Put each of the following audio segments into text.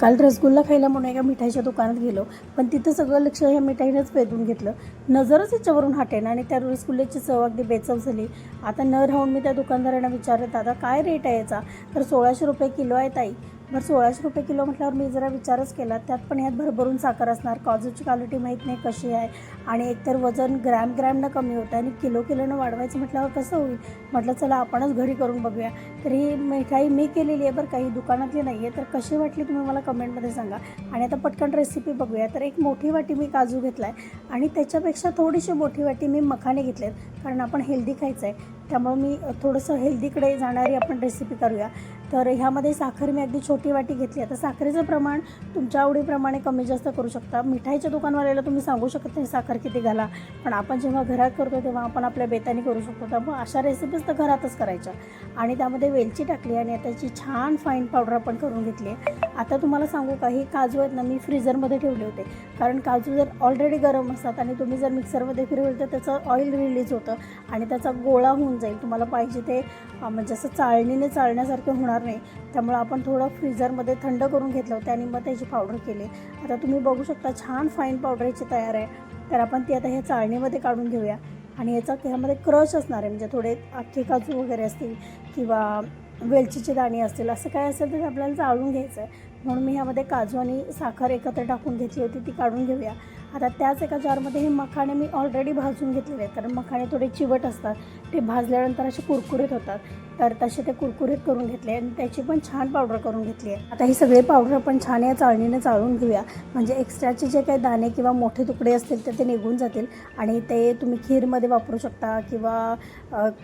काल रसगुल्ला खायला म्हणून एका मिठाईच्या दुकानात गेलो पण तिथं सगळं लक्ष ह्या मिठाईनंच वेधून घेतलं. नजरच याच्यावरून हटेना आणि त्या रसगुल्ल्याची चव अगदी बेचव झाली. आता न राहून मी त्या दुकानदारांना विचारत दादा काय रेट आहे याचा? तर सोळाशे रुपये किलो आहे ताई. बरं सोळाशे रुपये किलो म्हटल्यावर मी जरा विचारच केला. त्यात पण यात भरभरून साखर असणार. काजूची क्वालिटी माहीत नाही कशी आहे. आणि एकतर वजन ग्रॅम ग्रॅमनं कमी होतं आणि किलो किलोनं वाढवायचं म्हटल्यावर कसं होईल? म्हटलं चला आपणच घरी करून बघूया. तर ही मिठाई मी केलेली आहे बरं काही दुकानातली नाही आहे. तर कशी वाटली तुम्ही मला कमेंटमध्ये सांगा. आणि आता पटकन रेसिपी बघूया. तर एक मोठी वाटी मी काजू घेतला आहे आणि त्याच्यापेक्षा थोडीशी मोठी वाटी मी मखाने घेतलेत. कारण आपण हेल्दी खायचं आहे. त्यामुळं मी थोडंसं हेल्दीकडे जाणारी आपण रेसिपी करूया. तर ह्यामध्ये साखर मी अगदी छोटी वाटी घेतली. आता साखरेचं प्रमाण तुमच्या आवडीप्रमाणे कमी जास्त करू शकता. मिठाईच्या दुकानवाल्याला तुम्ही सांगू शकत नाही साखर किती घाला. पण आपण जेव्हा घरात करतो तेव्हा आपण आपल्या बेताने करू शकतो. त्यामुळे अशा रेसिपीज तर घरातच करायच्या. आणि त्यामध्ये वेलची टाकली आणि त्याची छान फाईन पावडर आपण करून घेतली आहे. आता तुम्हाला सांगू का हे काजू आहेत ना मी फ्रीझरमध्ये ठेवले होते. कारण काजू जर ऑलरेडी गरम असतात आणि तुम्ही जर मिक्सरमध्ये फिरवलं तर त्याचं ऑइल रिलीज होतं आणि त्याचा गोळा होऊन जाईल. तुम्हाला पाहिजे ते म्हणजे असं चाळणीने चाळण्यासारखं होणार नाही. त्यामुळं आपण थोडं फ्रीझरमध्ये थंड करून घेतलं होतं आणि मग त्याची पावडर केली. आता तुम्ही बघू शकता छान फाईन पावडर याची तयार आहे. तर आपण ती आता ह्या चाळणीमध्ये काढून घेऊया. आणि याचा ह्यामध्ये क्रश असणार आहे. म्हणजे थोडे अख्खे काजू वगैरे असतील किंवा वेलचीची दाणी असतील असं काय असेल तर आपल्याला चाळून घ्यायचं आहे म्हणून मी ह्यामध्ये काजू आणि साखर एकत्र टाकून घेतली होती ती काढून घेऊया. आता त्याच एका जारमध्ये हे मखाणे मी ऑलरेडी भाजून घेतलेले आहेत. कारण मखाणे थोडे चिवट असतात. ते भाजल्यानंतर असे कुरकुरीत होतात. तर तसे ते कुरकुरीत करून घेतले आणि त्याची पण छान पावडर करून घेतली आहे. आता ही सगळे पावडर आपण छान या चाळणीने चाळून घेऊया. म्हणजे एक्स्ट्राचे जे काही दाणे किंवा मोठे तुकडे असतील तर ते निघून जातील. आणि ते तुम्ही खीरमध्ये वापरू शकता किंवा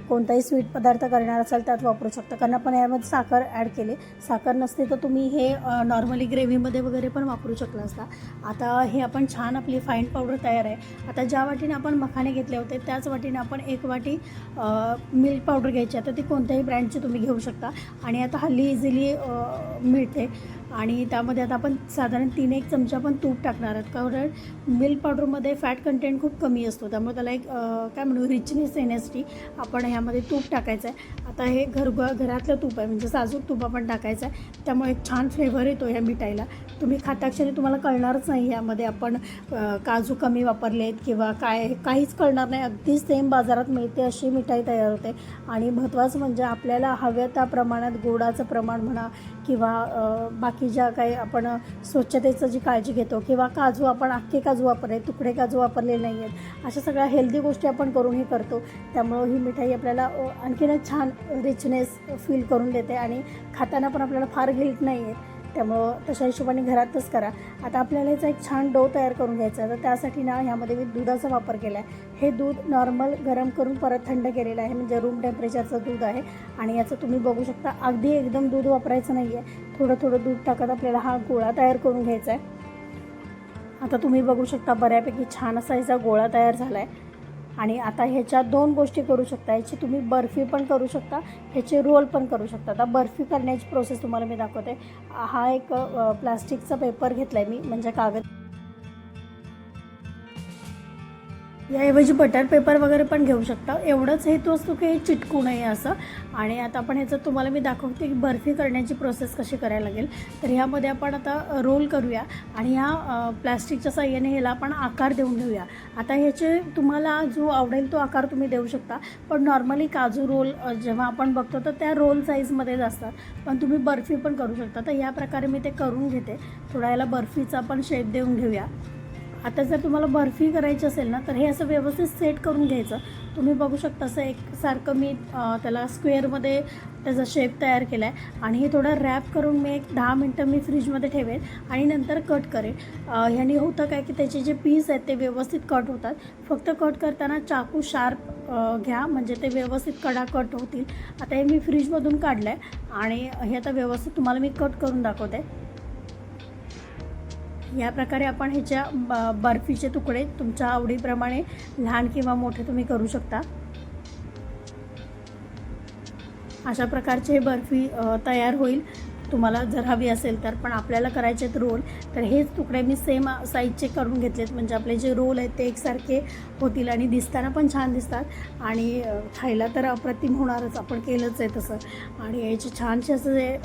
कोणताही स्वीट पदार्थ करणार असाल त्यात वापरू शकता. कारण आपण यामध्ये साखर ॲड केली. साखर नसते तर तुम्ही हे नॉर्मली ग्रेव्हीमध्ये वगैरे पण वापरू शकला असता. आता हे आपण छान आपली फाईन पावडर तयार आहे. आता ज्या वाटीने आपण मखाने घेतले होते त्याच वाटीने आपण एक वाटी मिल्क पावडर घ्यायची आता ती कोणत्याही ब्रँडची तुम्ही घेऊ शकता. आणि आता हल्ली इझिली मिळते. आणि त्यामध्ये आता आपण साधारण तीन एक चमचा पण तूप टाकणार आहोत. कारण मिल्क पावडरमध्ये फॅट कंटेंट खूप कमी असतो. त्यामुळे त्याला एक काय म्हणू रिचनेस येण्यासाठी आपण ह्यामध्ये तूप टाकायचं आहे. आता हे घर घरातलं तूप आहे. म्हणजे साजूक तूप आपण टाकायचं आहे. त्यामुळे एक छान फ्लेवर येतो ह्या मिठाईला. तुम्ही खाताक्षरी तुम्हाला कळणारच नाही यामध्ये आपण काजू कमी वापरले आहेत किंवा काय काहीच कळणार नाही. अगदी सेम बाजारात मिळते अशी मिठाई तयार होते. आणि महत्त्वाचं म्हणजे आपल्याला हव्या त्या प्रमाणात गोडाचं प्रमाण म्हणा किंवा बाकी बाकी ज्या काही आपण स्वच्छतेचं जी काळजी घेतो किंवा काजू आपण अख्खे काजू वापरले तुकडे काजू वापरले नाही आहेत अशा सगळ्या हेल्दी गोष्टी आपण करून हे करतो. त्यामुळं ही मिठाई आपल्याला आणखीनच छान रिचनेस फील करून देते आणि खाताना पण आपल्याला फार गिल्ट नाही आहे त्यामुळं तशा हिशोबाने घरातच करा. आता आपल्याला याचा एक छान डो तयार करून घ्यायचा आहे. तर त्यासाठी ना ह्यामध्ये मी दुधाचा वापर केला आहे. हे दूध नॉर्मल गरम करून परत थंड केलेलं आहे. म्हणजे रूम टेम्परेचरचं दूध आहे. आणि याचं तुम्ही बघू शकता अगदी एकदम दूध वापरायचं नाही आहे थोडं थोडं दूध टाकत आपल्याला हा गोळा तयार करून घ्यायचा आहे. आता तुम्ही बघू शकता बऱ्यापैकी छान असा याचा गोळा तयार झाला आहे आणि आता ह्याच्या दोन गोष्टी करू शकता. ह्याची तुम्ही बर्फी पण करू शकता ह्याचे रोल पण करू शकता. आता बर्फी करण्याची प्रोसेस तुम्हाला मी दाखवते. हा एक प्लास्टिकचा पेपर घेतला आहे मी म्हणजे कागद याऐवजी बटर पेपर वगैरे पण घेऊ शकता. एवढंच हेतू असतो की हे चिटकू नये असं. आणि आता आपण ह्याचं तुम्हाला मी दाखवते की बर्फी करण्याची प्रोसेस कशी करायला लागेल. तर ह्यामध्ये आपण आता रोल करूया आणि ह्या प्लॅस्टिकच्या प्लास्टिकच्या साह्याने ह्याला आपण आकार देऊन घेऊया. आता ह्याचे तुम्हाला जो आवडेल तो आकार तुम्ही देऊ शकता. पण नॉर्मली काजू रोल जेव्हा आपण बघतो तर त्या रोल साईजमध्येच असतात. पण तुम्ही बर्फी पण करू शकता. तर या प्रकारे मी ते करून घेते. थोडा याला बर्फीचा पण शेप देऊन घेऊया. आता जर तुम्हाला बर्फी करायची असेल ना तर हे असं व्यवस्थित सेट करून घ्यायचं. तुम्ही बघू शकता असं एकसारखं मी त्याला स्क्वेअरमध्ये त्याचा शेप तयार केला आहे आणि हे थोडं रॅप करून मी एक दहा मिनटं मी फ्रीजमध्ये ठेवेन आणि नंतर कट करेन ह्याने होतं काय की त्याचे जे पीस आहेत ते व्यवस्थित कट होतात. फक्त कट करताना चाकू शार्प घ्या. म्हणजे ते व्यवस्थित कडा कट होतील. आता हे मी फ्रीजमधून काढलं आहे आणि हे आता व्यवस्थित तुम्हाला मी कट करून दाखवते. या प्रकारे आपण ह्याच्या ब बर्फीचे तुकडे तुमच्या आवडीप्रमाणे लहान किंवा मोठे तुम्ही करू शकता. अशा प्रकारचे हे बर्फी तयार होईल. तुम्हाला जर हवी असेल तर पण आपल्याला करायचे आहेत रोल तर हेच तुकडे मी सेम साईजचे करून घेतलेत. म्हणजे आपले जे रोल आहेत ते एकसारखे होतील आणि दिसताना पण छान दिसतात. आणि खायला तर अप्रतिम होणारच. आपण केलंच आहे तसं. आणि याचे छानसे असं जे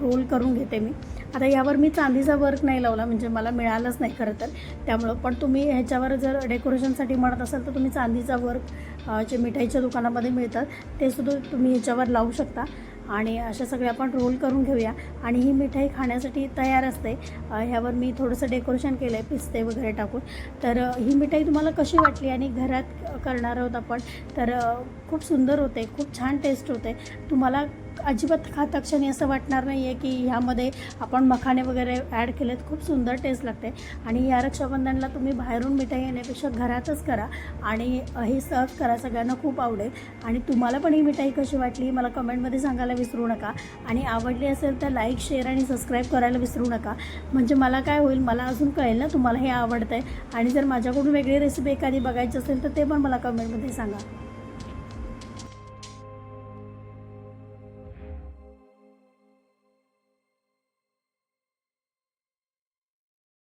रोल करून घेते मी. आता यावर मी चांदीचा वर्क नाही लावला. म्हणजे मला मिळालंच नाही खरं तर. त्यामुळं पण तुम्ही ह्याच्यावर जर डेकोरेशनसाठी म्हणत असाल तर तुम्ही चांदीचा वर्क जे मिठाईच्या दुकानामध्ये मिळतात ते सुद्धा तुम्ही ह्याच्यावर लावू शकता. आणि अशा सगळ्या आपण रोल करून घेऊया. आणि ही मिठाई खाण्यासाठी तयार असते. ह्यावर मी थोडंसं डेकोरेशन केलं आहे पिस्ते वगैरे टाकून. तर ही मिठाई तुम्हाला कशी वाटली आणि घरात करणार आहोत आपण? तर खूप सुंदर होते खूप छान टेस्ट होते. तुम्हाला अजिबात खाता क्षणी असं वाटणार नाही आहे की ह्यामध्ये आपण मखाने वगैरे ॲड केलेत. खूप सुंदर टेस्ट लागते. आणि या रक्षाबंधनला तुम्ही बाहेरून मिठाई येण्यापेक्षा घरातच करा. आणि हे सर्व करा सगळ्यांना खूप आवडेल. आणि तुम्हाला पण ही मिठाई कशी वाटली मला कमेंटमध्ये सांगायला विसरू नका. आणि आवडली असेल तर लाईक शेअर आणि सबस्क्राईब करायला विसरू नका. म्हणजे मला काय होईल मला अजून कळेल ना तुम्हाला हे आवडतं आहे आणि जर माझ्याकडून वेगळी रेसिपी एखादी बघायची असेल तर ते पण मला कमेंटमध्ये सांगा.